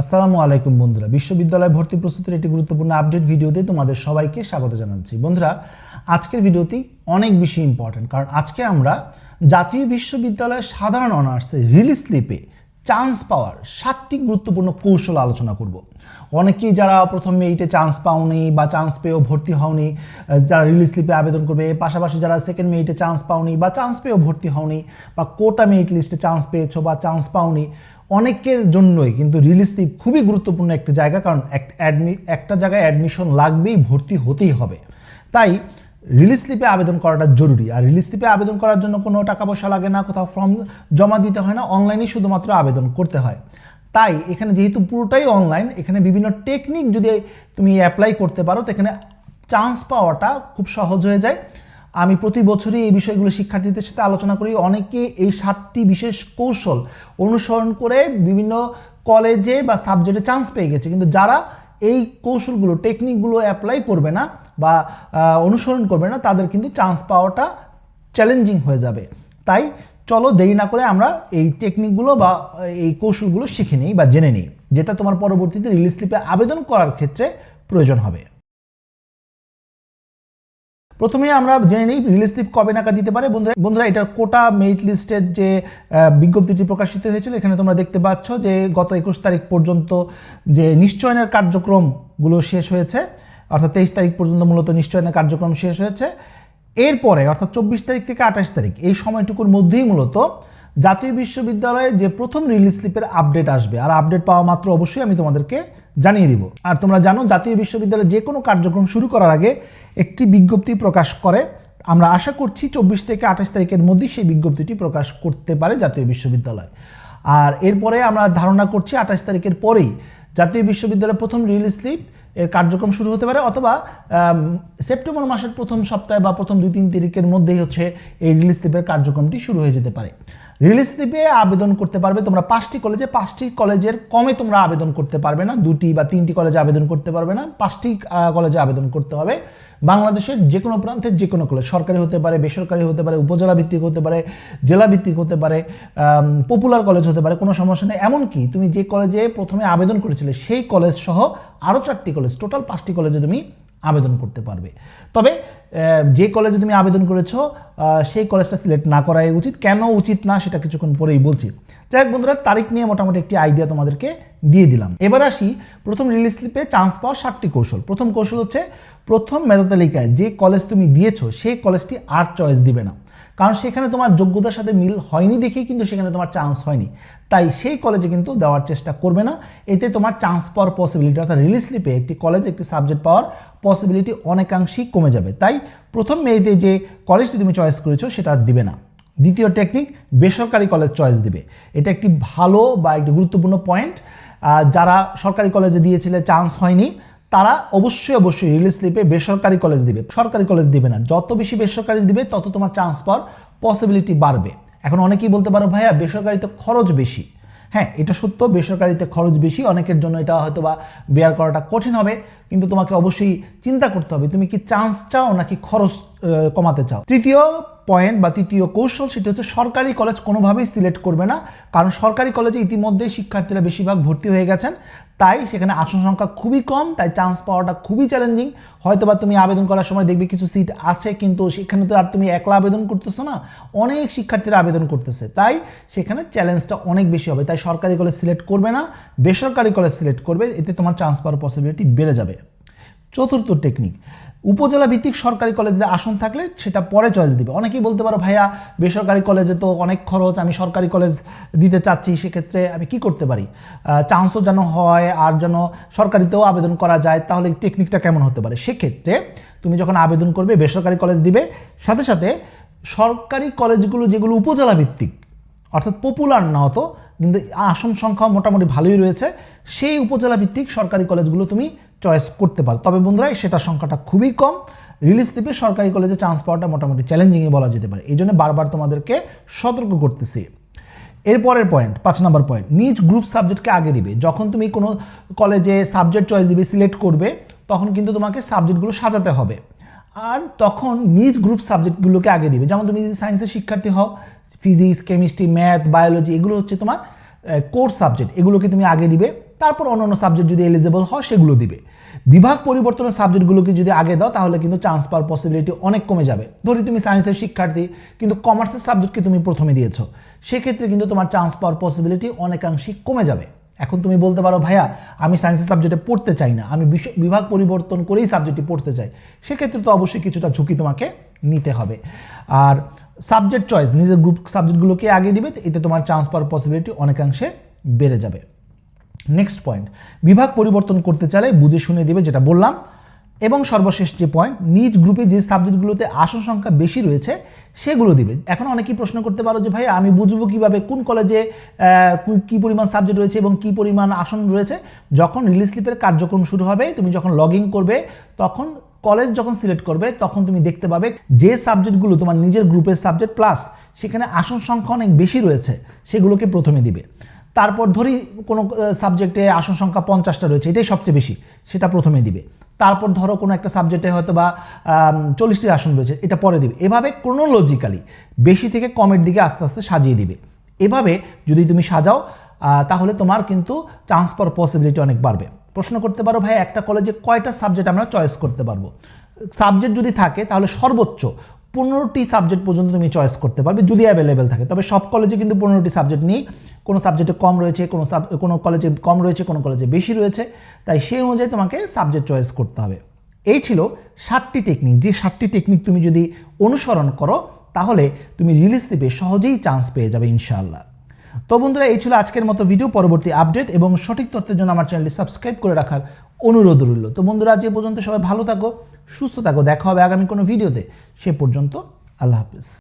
আসসালামু আলাইকুম বন্ধুরা। বিশ্ববিদ্যালয় ভর্তি প্রস্তুতির একটি গুরুত্বপূর্ণ আপডেট ভিডিওতে তোমাদের সবাইকে স্বাগত জানাচ্ছি। বন্ধুরা, আজকের ভিডিওটি অনেক বেশি ইম্পর্ট্যান্ট কারণ আজকে আমরা জাতীয় বিশ্ববিদ্যালয়ের সাধারণ অনার্সে রিলিজ স্লিপে চান্স পাওয়ার সাতটি গুরুত্বপূর্ণ কৌশল আলোচনা করব। অনেকেই যারা প্রথম মেরিটে চান্স পাওনি বা চান্স পেয়েও ভর্তি হওনি, যারা রিলিজ স্লিপে আবেদন করবে, পাশাপাশি যারা সেকেন্ড মেরিটে চান্স পাওনি বা চান্স পেয়েও ভর্তি হওনি বা কোটা মেরিট লিস্টে চান্স পেয়েছ বা চান্স পাওনি, অনেকের জন্যই কিন্তু রিলিজ স্লিপ খুবই গুরুত্বপূর্ণ একটা জায়গা, কারণ এক- একটা জায়গায় অ্যাডমিশন লাগবেই, ভর্তি হতেই হবে। তাই রিলিজ স্লিপে আবেদন করাটা জরুরি। আর রিলিজ স্লিপে আবেদন করার জন্য কোনো টাকা পয়সা লাগে না, কোথাও ফর্ম জমা দিতে হয় না অনলাইনেই শুধুমাত্র আবেদন করতে হয়। তাই এখানে যেহেতু পুরোটাই অনলাইন এখানে বিভিন্ন টেকনিক যদি তুমি অ্যাপ্লাই করতে পারো, তো এখানে চান্স পাওয়াটা খুব সহজ হয়ে যায়। আমি প্রতি বছরই এই বিষয়গুলো শিক্ষার্থীদের সাথে আলোচনা করি। অনেকে এই সাতটি বিশেষ কৌশল অনুসরণ করে বিভিন্ন কলেজে বা সাবজেক্টে চান্স পেয়ে গেছে। কিন্তু যারা এই কৌশলগুলো টেকনিকগুলো অ্যাপ্লাই করবে না বা অনুসরণ করবে না, তাদের কিন্তু চান্স পাওয়াটা চ্যালেঞ্জিং হয়ে যাবে। তাই চলো দেরি না করে আমরা এই টেকনিকগুলো বা, এই কৌশলগুলো শিখে নিই বা জেনে নিই, যেটা তোমার পরবর্তীতে রিলিজ স্লিপে আবেদন করার ক্ষেত্রে প্রয়োজন হবে। প্রথমে আমরা জেনে নিই রিলিজ স্লিপ কবে নাকা দিতে পারে। বন্ধুরা বন্ধুরা, এটা কোটা মেরিট লিস্টের যে বিজ্ঞপ্তিটি প্রকাশিত হয়েছিল, এখানে তোমরা দেখতে পাচ্ছ যে গত একুশ তারিখ পর্যন্ত যে নিশ্চয়নের কার্যক্রমগুলো শেষ হয়েছে। অর্থাৎ তেইশ তারিখ পর্যন্ত মূলত নিশ্চয়নের কার্যক্রম শেষ হয়েছে। এরপরে, অর্থাৎ চব্বিশ তারিখ থেকে আঠাশ তারিখ, এই সময়টুকুর মধ্যেই মূলত জাতীয় বিশ্ববিদ্যালয়ে যে প্রথম রিলিজ স্লিপের আপডেট আসবে, আর আপডেট পাওয়া মাত্র অবশ্যই আমি তোমাদেরকে জানিয়ে দিব। আর তোমরা জানো, জাতীয় বিশ্ববিদ্যালয়ে যে কোনো কার্যক্রম শুরু করার আগে একটি বিজ্ঞপ্তি প্রকাশ করে। আমরা আশা করছি চব্বিশ থেকে আঠাশ তারিখের মধ্যেই সেই বিজ্ঞপ্তিটি প্রকাশ করতে পারে জাতীয় বিশ্ববিদ্যালয়। আর এরপরে আমরা ধারণা করছি আঠাশ তারিখের পরেই জাতীয় বিশ্ববিদ্যালয়ের প্রথম রিলিজ স্লিপ এর কার্যক্রম শুরু হতে পারে, অথবা সেপ্টেম্বর মাসের প্রথম সপ্তাহে বা প্রথম দুই তিন তারিখের মধ্যেই হচ্ছে এই রিলিজ স্লিপের কার্যক্রমটি শুরু হয়ে যেতে পারে। রিলিজ স্লিপে আবেদন করতে পারবে তোমরা পাঁচটি কলেজে পাঁচটি কলেজের কমে তোমরা আবেদন করতে পারবে না, দুটি বা তিনটি কলেজে আবেদন করতে পারবে না, পাঁচটি কলেজে আবেদন করতে হবে। বাংলাদেশের যে কোনো প্রান্তের যে কোনো কলেজ সরকারি হতে পারে, বেসরকারি হতে পারে, উপজেলা ভিত্তিক হতে পারে, জেলা ভিত্তিক হতে পারে পপুলার কলেজ হতে পারে, কোনো সমস্যা নেই। এমনকি তুমি যে কলেজে প্রথমে আবেদন করেছিলে, সেই কলেজ সহ আরও চারটি কলেজ টোটাল পাঁচটি কলেজে তুমি আবেদন করতে পারবে। তবে যে কলেজে তুমি আবেদন করেছ সেই কলেজটা সিলেক্ট না করাই উচিত। কেন উচিত না সেটা কিছুক্ষণ পরেই বলছি। যাই হোক বন্ধুরা, তারিখ নিয়ে মোটামুটি একটি আইডিয়া তোমাদেরকে দিয়ে দিলাম। এবার আসি, প্রথম রিলিজ স্লিপে চান্স পাওয়ার সাতটি কৌশল। প্রথম কৌশল হচ্ছে, প্রথম মেধা তালিকায় যে কলেজ তুমি দিয়েছ, সেই কলেজটি আর চয়েস দিবে না। কারণ সেখানে তোমার যোগ্যতার সাথে মিল হয়নি দেখেই কিন্তু সেখানে তোমার চান্স হয়নি। তাই সেই কলেজে কিন্তু দেওয়ার চেষ্টা করবে না। এতে তোমার চান্স পাওয়ার পসিবিলিটি অর্থাৎ রিলিজ স্লিপে একটি কলেজ একটি সাবজেক্ট পাওয়ার পসিবিলিটি অনেকাংশেই কমে যাবে। তাই প্রথম মেয়েতে যে কলেজটি তুমি চয়েস করেছ সেটা দিবে না। দ্বিতীয় টেকনিক বেসরকারি কলেজ চয়েস দিবে। এটা একটি ভালো বা একটি গুরুত্বপূর্ণ পয়েন্ট যারা সরকারি কলেজে দিয়েছিলে চান্স হয়নি। তারা অবশ্যই অবশ্যই রিলিজ স্লিপে বেসরকারি কলেজ দিবে। সরকারি কলেজ দিবে না। যত বেশি বেসরকারি দিবে, তত তোমার চান্স পাওয়ার পসিবিলিটি বাড়বে। এখন অনেকেই বলতে পারো, ভাইয়া, বেসরকারিতে খরচ বেশি। হ্যাঁ এটা সত্য, বেসরকারিতে খরচ বেশি, অনেকের জন্য এটা হয়তো বা বেয়ার করাটা কঠিন হবে, কিন্তু তোমাকে অবশ্যই চিন্তা করতে হবে, তুমি কি চান্স চাও নাকি খরচ কমাতে চাও? তৃতীয় পয়েন্ট বা তৃতীয় কৌশল সেটা হচ্ছে সরকারি কলেজ কোনোভাবেই সিলেক্ট করবে না। কারণ সরকারি কলেজে ইতিমধ্যে শিক্ষার্থীরা বেশিরভাগ ভর্তি হয়ে গেছেন। তাই সেখানে আসন সংখ্যা খুবই কম, তাই চান্স পাওয়াটা খুবই চ্যালেঞ্জিং হয়তো বা তুমি আবেদন করার সময় দেখবে কিছু সিট আছে, কিন্তু সেখানে তো আর তুমি একলা আবেদন করতেছো না। অনেক শিক্ষার্থীরা আবেদন করতেছে। তাই সেখানে চ্যালেঞ্জটা অনেক বেশি হবে। তাই সরকারি কলেজ সিলেক্ট করবে না, বেসরকারি কলেজ সিলেক্ট করবে। এতে তোমার চান্স পাওয়ার পসিবিলিটি বেড়ে যাবে। চতুর্থ টেকনিক উপজেলা ভিত্তিক সরকারি কলেজে আসন থাকলে সেটা পরে চয়েস দিবে। অনেকেই বলতে পারো, ভাইয়া, বেসরকারি কলেজে তো অনেক খরচ, আমি সরকারি কলেজ দিতে চাচ্ছি, সেক্ষেত্রে আমি কি করতে পারি? চান্সও যেন হয় আর যেন সরকারিতেও আবেদন করা যায়, তাহলে টেকনিকটা কেমন হতে পারে? সেক্ষেত্রে তুমি যখন আবেদন করবে, বেসরকারি কলেজ দিবে, সাথে সাথে সরকারি কলেজগুলো যেগুলো উপজেলা ভিত্তিক, অর্থাৎ পপুলার না হতো কিন্তু আসন সংখ্যা মোটামুটি ভালোই রয়েছে। সেই উপজেলা ভিত্তিক সরকারি কলেজগুলো তুমি চয়েস করতে পারো। তবে বন্ধুরা, সেটার সংখ্যাটা খুবই কম। রিলিজ দ্বীপে সরকারি কলেজে চান্স পাওয়াটা মোটামুটি চ্যালেঞ্জিংয়ে বলা যেতে পারে। এই জন্য বারবার তোমাদেরকে সতর্ক করতেছি। এরপরের পয়েন্ট পাঁচ নম্বর পয়েন্ট নিজ গ্রুপ সাবজেক্টকে আগে দিবে। যখন তুমি কোনো কলেজে সাবজেক্ট চয়েস দিবে সিলেক্ট করবে, তখন কিন্তু তোমাকে সাবজেক্টগুলো সাজাতে হবে। আর তখন নিজ গ্রুপ সাবজেক্টগুলোকে আগে দিবে যেমন তুমি যদি সায়েন্সের শিক্ষার্থী হও ফিজিক্স কেমিস্ট্রি ম্যাথ বায়োলজি এগুলো হচ্ছে তোমার কোর্স সাবজেক্ট এগুলোকে তুমি আগে দিবে তারপর অন্যান্য সাবজেক্ট যদি এলিজেবল হয় সেগুলো দিবে। বিভাগ পরিবর্তনের সাবজেক্টগুলোকে যদি আগে দাও, তাহলে কিন্তু চান্স পাওয়ার পসিবিলিটি অনেক কমে যাবে। ধরি তুমি সায়েন্সের শিক্ষার্থী, কিন্তু কমার্সের সাবজেক্টকে তুমি প্রথমে দিয়েছ, সেক্ষেত্রে কিন্তু তোমার চান্স পাওয়ার পসিবিলিটি অনেকাংশই কমে যাবে। এখন তুমি বলতে পারো, ভাইয়া, আমি সায়েন্সের সাবজেক্টে পড়তে চাই না, আমি বিভাগ পরিবর্তন করেই সাবজেক্টটি পড়তে চাই। সেক্ষেত্রে তো অবশ্যই কিছুটা ঝুঁকি তোমাকে নিতে হবে। আর সাবজেক্ট চয়েস নিজের গ্রুপ সাবজেক্টগুলোকে আগে দিবে, এতে তোমার চান্স পাওয়ার পসিবিলিটি অনেকাংশে বেড়ে যাবে। নেক্সট পয়েন্ট বিভাগ পরিবর্তন করতে চাইলে বুঝে শুনে দিবে, যেটা বললাম এবং সর্বশেষ যে পয়েন্ট নিজ গ্রুপে যে সাবজেক্টগুলোতে আসন সংখ্যা বেশি রয়েছে, সেগুলো দিবে এখন অনেকেই প্রশ্ন করতে পারো যে ভাই আমি বুঝব কীভাবে কোন কলেজে কি পরিমাণ সাবজেক্ট রয়েছে এবং কি পরিমাণ আসন রয়েছে? যখন রিলিজ স্লিপের কার্যক্রম শুরু হবে, তুমি যখন লগ ইন করবে, তখন কলেজ যখন সিলেক্ট করবে, তখন তুমি দেখতে পাবে যে সাবজেক্টগুলো তোমার নিজের গ্রুপের সাবজেক্ট প্লাস সেখানে আসন সংখ্যা অনেক বেশি রয়েছে, সেগুলোকে প্রথমে দিবে। তারপর ধরি কোনো সাবজেক্টে আসন সংখ্যা পঞ্চাশটা রয়েছে, এটাই সবচেয়ে বেশি, সেটা প্রথমে দিবে। তারপর ধরো কোনো একটা সাবজেক্টে হয়তো বা চল্লিশটি আসন রয়েছে, এটা পরে দিবে। এভাবে ক্রোনোলজিক্যালি বেশি থেকে কমের দিকে আস্তে আস্তে সাজিয়ে দিবে। এভাবে যদি তুমি সাজাও তাহলে তোমার কিন্তু চান্স পাওয়ার পসিবিলিটি অনেক বাড়বে। প্রশ্ন করতে পারো ভাই, একটা কলেজে কয়টা সাবজেক্ট আমরা চয়েস করতে পারব? সাবজেক্ট যদি থাকে, তাহলে সর্বোচ্চ পনেরোটি সাবজেক্ট পর্যন্ত তুমি চয়েস করতে পারবে যদি অ্যাভেলেবেল থাকে। তবে সব কলেজে কিন্তু পনেরোটি সাবজেক্ট নেই। কোনো সাবজেক্টে কম রয়েছে, কোনো সাব কোনো কলেজে কম রয়েছে, কোনো কলেজে বেশি রয়েছে। তাই সেই অনুযায়ী তোমাকে সাবজেক্ট চয়েস করতে হবে। এই ছিল সাতটি টেকনিক যে সাতটি টেকনিক তুমি যদি অনুসরণ করো, তাহলে তুমি রিলিজ দিবে, সহজেই চান্স পেয়ে যাবে ইনশাআল্লাহ। তো বন্ধুরা, এই ছিল আজকের মতো ভিডিও পরবর্তী আপডেট এবং সঠিক তথ্যের জন্য আমার চ্যানেলটি সাবস্ক্রাইব করে রাখার অনুরোধ রইল। তো বন্ধুরা যে পর্যন্ত সবাই ভালো থাকো সুস্থ থাকো দেখা হবে আগামী কোনো ভিডিওতে। সে পর্যন্ত আল্লাহ হাফিজ।